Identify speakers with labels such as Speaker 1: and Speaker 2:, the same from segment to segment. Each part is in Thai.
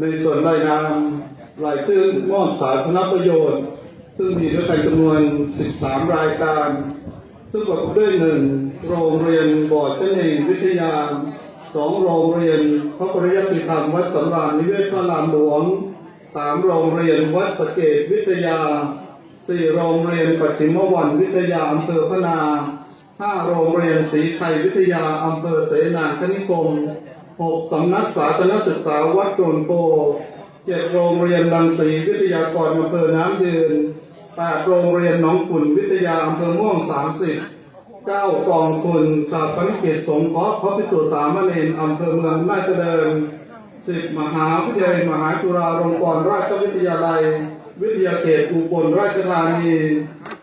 Speaker 1: ในส่วนรายนามรายชื่อมอบสาธารณประโยชน์ ซึ่งมีด้วยกันจำนวน 13 รายการ ซึ่งประกอบด้วยหนึ่งโรงเรียนบอดเจเนงวิทยาสองโรงเรียนพระปริยติธรรมวัดสำราญนิเวศพระรามหลวงสามโรงเรียนวัดสเกตวิทยาสี่โรงเรียนปัจฉิมวันวิทยาอำเภอพนาห้าโรงเรียนศรีไทยวิทยาอำเภอเสนาคณิคม หกสำนักสาธารณศึกษาวัดโดนโพเจ็ดโรงเรียนลังสีวิทยากรอำเภอน้ำยืนแปดโรงเรียนหนองขุนวิทยาอำเภอม่วงสามสิบเก้ากองทุนขาปณิกิจสงเคราะห์พระพิสุสามเณรอำเภอเมืองน่าจะเดินสิบมหาวิทยาลัยมหาจุฬาลงกรณราชวิทยาลัย วิทยาเขตอุบลราชธานี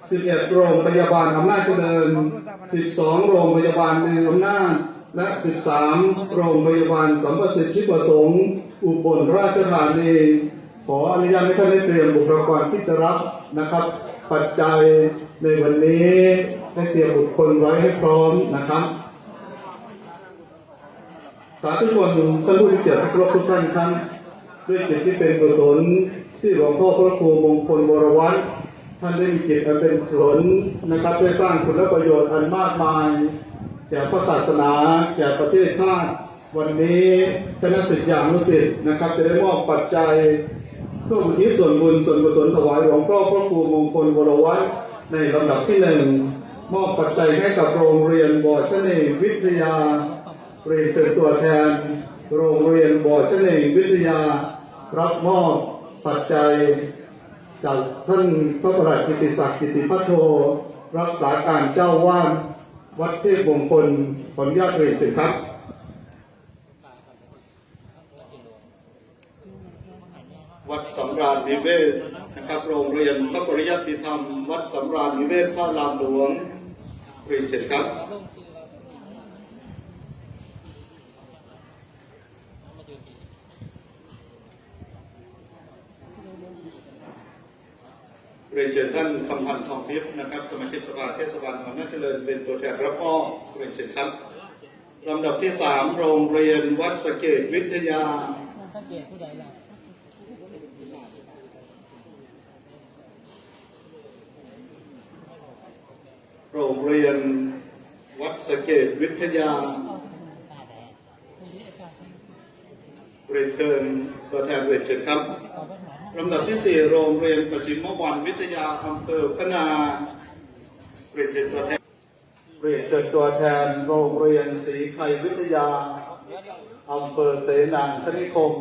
Speaker 1: สิบเอ็ดโรงพยาบาลอำนาจเจริญสิบสองโรงพยาบาลในอำนาจ และสิบสามโรงพยาบาลสัมประสิทธิประสงค์ อุบลราชธานีขออนุญาตให้ท่านได้เตรียมบุคลากรที่จะรับนะครับ ปัจจัยในวันนี้ให้เตรียมบุคคลไว้ให้พร้อมนะครับ สาธุชนท่านผู้มีเกียรติทุกทุกท่านครับด้วยจิตที่เป็นกุศลที่หลวงพ่อพระครูมงคลบรวัตรท่านได้มีจิตอันเป็นกุศลนะครับได้สร้างคุณประโยชน์อันมากมาย ก่พระศาสนา แก่ประเทศชาติ วันนี้คณะสิทธิอย่างนุสิทธิ์นะครับ จะได้มอบปัจจัยเพื่ออุญทิศส่วนบุญส่วนกุศลถวายหลวงพ่อพระครูมงคลวรวัตรในลำดับที่หนึ่งมอบปัจจัยให้กับโรงเรียนบอชเนงวิทยาเรียนเชิญตัวแทน โรงเรียนบอชเนงวิทยา รับมอบปัจจัยจากท่านพระประหลัดกิติศักดิ์กิติพัทโทรักษาการเจ้าวาด วัดเทพมงคลขออนุญาตเรียนเชิญครับ วัดสำราญนิเวศนะครับ โรงเรียนพระปริยัติธรรม วัดสำราญนิเวศพระรามหลวงเรียนเชิญครับ เรียนเชิญท่านคำพันธ์ทองทิพนะครับ สมาชิกสภาเทศบาลเมืองน่าเจริญเป็นตัวแทนรับมอบเรียนเชิญครับลำดับที่สามโรงเรียนวัดสเกตวิทยา
Speaker 2: สังเกตผู้ใดล่ะ
Speaker 1: โรงเรียนวัดสเกตวิทยา เรียนเชิญตัวแทนเรียนเชิญครับ ลำดับที่สี่โรงเรียนประชิมวันวิทยาอำเภอพนาเรียนเชิญตัวแทนเรียนเชิญตัวแทนโรงเรียนศรีไทยวิทยาอำเภอเสนางคณิคม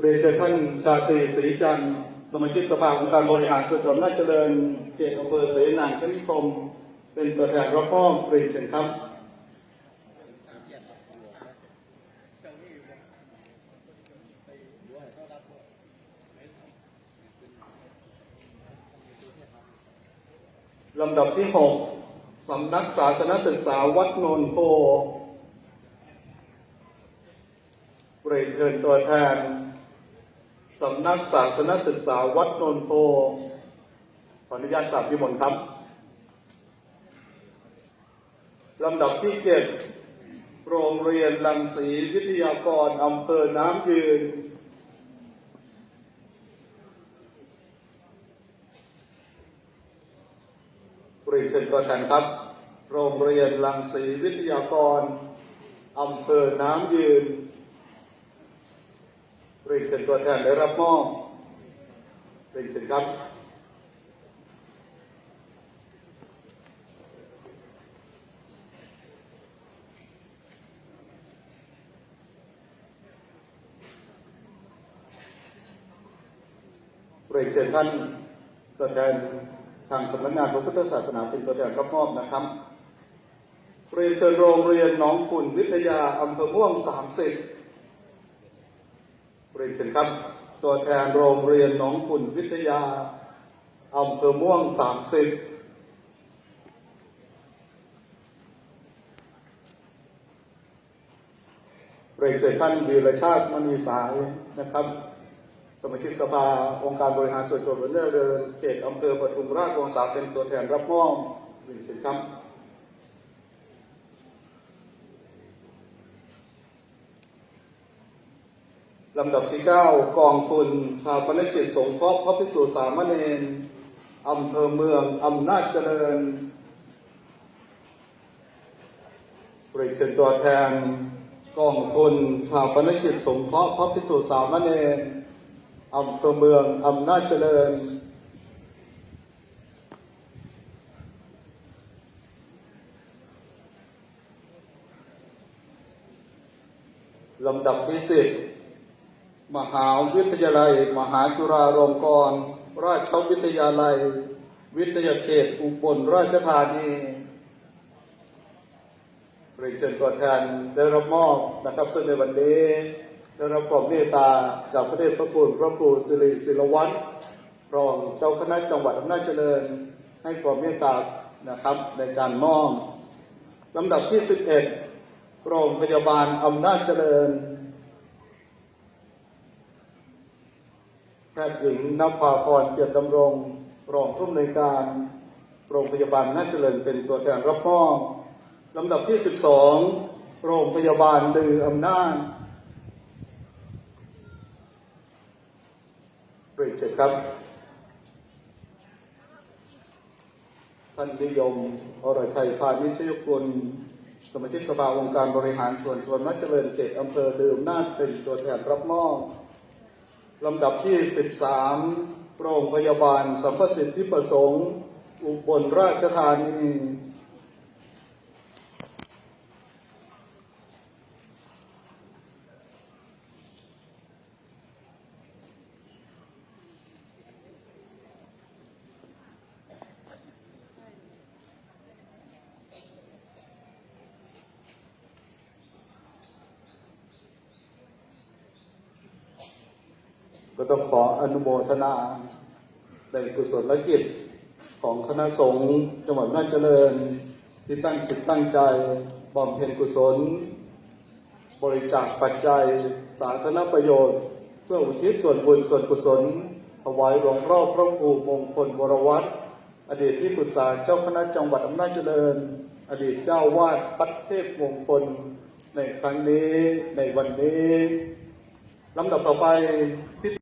Speaker 1: เรียนเชิญท่านชาตรีศรีจันทร์สมาชิกสภาองค์การบริหารส่วนจังหวัดราชเจริญเขตอำเภอเสนางคณิคม เป็นตัวแทนรับมอบเรียนเชิญครับ ลำดับที่หกสำนักศาสนศึกษาวัดนนโพเรียนเชิญตัวแทน สำนักศาสนศึกษาวัดนนโพขออนุญาตกลับพิมลครับลำดับที่เจ็ดโรงเรียนลังสีวิทยากรอำเภอน้ำยืน เรีเชิญตัวแทนครับ โรงเรียนลังสีวิทยากรอำเภอน้ำยืนเรียนเชิญตัวแทนได้รับมอบเรียนเชิญครับเรียนเชิญท่านตัวแทน ทางสำนักงานพระพุทธศาสนาเป็นตัวแทนรับมอบนะครับ เรียนเชิญโรงเรียนหนองขุนวิทยาอำเภอม่วงสามสิบเรียนเชิญครับ ตัวแทนโรงเรียนหนองขุนวิทยาอำเภอม่วงสามสิบเรียนเชิญท่านวีรชาติมณีสายนะครับ สมาชิกสภาองค์การบริหารส่วนจังหวัดเลือเดินเขตอำเภอปทุมราชวงศาเป็นตัวแทนรับมอบเรียนเชิญครับลำดับที่ 9 กองทุนชาปนกิจสงเคราะห์พระภิกษุสามเณรอำเภอเมืองอำนาจเจริญเรียนเชิญตัวแทนกองทุนชาปนกิจสงเคราะห์พระภิกษุสามเณร อำเภอเมืองอำนาจเจริญ ลำดับที่สิบมหาวิทยาลัย มหาจุฬาลงกรณราชวิทยาลัย วิทยาเขตอุบลราชธานีเรียนเชิญตัวแทนได้รับมอบนะครับซึ่งในวันนี้ ได้รับความเมตตาจากพระเดชพระคุณพระครูสิริศิลวัฒน์รองเจ้าคณะจังหวัดอำนาจเจริญ ให้ความเมตตานะครับในการมอบลำดับที่สิบเอ็ดโรงพยาบาลอำนาจเจริญ แพทย์หญิงนภาพรเกียรติดำรง รองผู้อำนวยการ โรงพยาบาลอำนาจเจริญเป็นตัวแทนรับมอบลำดับที่ 12 โรงพยาบาลลืออำนาจ รียนเชิญครับ ท่านนิยมอรชัยพานิชยกุลสมาชิกสภาองค์การบริหารส่วนตำบลมัจเจริญเขตอำเภอเดิมนาจเป็นตัวแทนรับมอบลำดับที่ 13 โรงพยาบาลสัมประสิทธิประสงค์ อุบลราชธานี ก็ต้องขออนุโมทนาในกุศลกิจของคณะสงฆ์จังหวัดนาจเจริญ ที่ตั้งจิตตั้งใจบำเพ็ญกุศล บริจาคปัจจัย สาธารณประโยชน์ เพื่ออุทิศส่วนบุญส่วนกุศลถวายหลวงพ่อพระครูมงคลวรวัตรอดีตที่ปรึกษาเจ้าคณะจังหวัดอำนาจเจริญ อดีตเจ้าวาดปัดเทพมงคลในครั้งนี้ในวันนี้ลำดับต่อไปพิ